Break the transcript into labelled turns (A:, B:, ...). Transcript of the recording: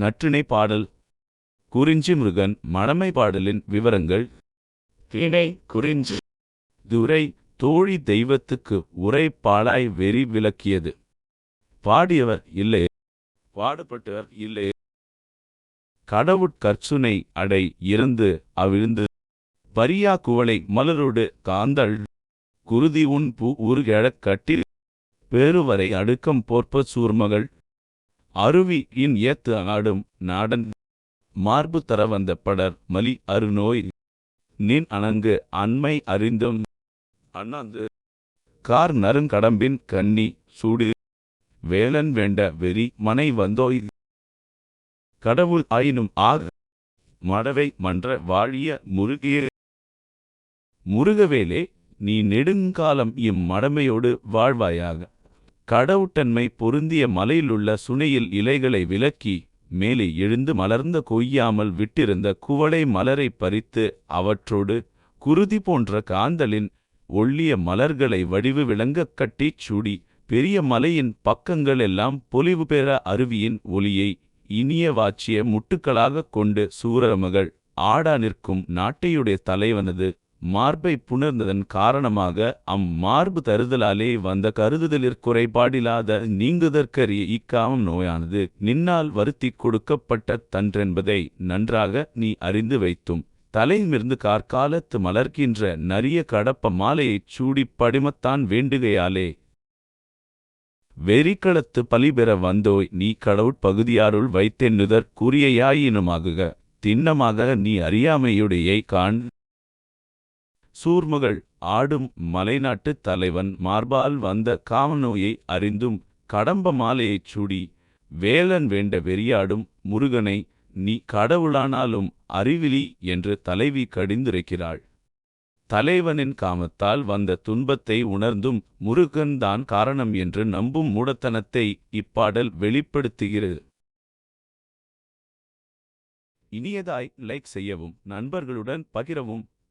A: நற்றிணை பாடல். குறிஞ்சி முருகன் மடமை பாடலின் விவரங்கள்.
B: திணை குறிஞ்சி.
A: துரை தோழி தெய்வத்துக்கு உரை பாழாய் வெறி விளக்கியது. பாடியவர் இல்லை. பாடப்பட்டவர் இல்லை. கடவுட்கற்சுனை அடை இறந்து அவிழ்ந்து. பரியா குவளை மலரோடு காந்தள். குருதி உன் பூ உருகெழக் கட்டில். பேருவரை அடுக்கம் போற்ப சூர்மகள். அருவி இன் ஏத்து ஆடும் நாடன் மார்பு தர வந்த படர் மலி அருநோய் நின் அணங்கு அண்மை அறிந்தும் அண்ணாந்து. கார் நருங்கடம்பின் கண்ணி சூடு வேலன் வேண்ட வெறி மனை வந்தோய். கடவுள் ஆயினும் ஆக மடவை மன்ற வாழிய முருகிய முருகவேலே நீ நெடுங்காலம் இம்மடமையோடு வாழ்வாயாக. கடவுட்டன்மை பொருந்திய மலையிலுள்ள சுனையில் இலைகளை விலக்கி மேலே எழுந்து மலர்ந்த கொய்யாமல் விட்டிருந்த குவளை மலரைப் பறித்து அவற்றோடு குருதி போன்ற காந்தலின் ஒள்ளிய மலர்களை வடிவு விளங்கக் கட்டிச் சூடி பெரிய மலையின் பக்கங்களெல்லாம் பொலிவு பெற அருவியின் ஒளியை இனிய வாச்சிய முட்டுக்களாகக் கொண்டு சூரமகள் ஆடா நிற்கும் நாட்டையுடைய தலைவனது மார்பை புணர்ந்ததன் காரணமாக அம் மார்பு தருதலாலே வந்த கருதுதலிற் நீங்குதற்கரிய இக்காமம் நோயானது நின்னால் வருத்திக் கொடுக்கப்பட்ட தன்றென்பதை நன்றாக நீ அறிந்து வைத்தும். தலைமிருந்து கார்காலத்து மலர்கின்ற நரிய கடப்ப மாலையைச் சூடிப் படிமத்தான் வேண்டுகையாலே. வெறிக்களத்து பலிபெற வந்தோய் நீ கடவுட்பகுதியாருள் வைத்தென்னுதற் கூறியாயினுமாகுக திண்ணமாக நீ அறியாமையுடையை காண் சூர்மகள் ஆடும் மலைநாட்டுத் தலைவன் மார்பால் வந்த காமநோயை அறிந்தும் கடம்ப மாலையைச் சூடி வேலன் வேண்ட வெறியாடும் முருகனை நீ கடவுளானாலும் அறிவிலி என்று தலைவி கடிந்துரைக்கிறாள். தலைவனின் காமத்தால் வந்த துன்பத்தை உணர்ந்தும் முருகன்தான் காரணம் என்று நம்பும் மூடத்தனத்தை இப்பாடல் வெளிப்படுத்துகிறது. இனியதாய் லைக் செய்யவும் நண்பர்களுடன் பகிரவும்.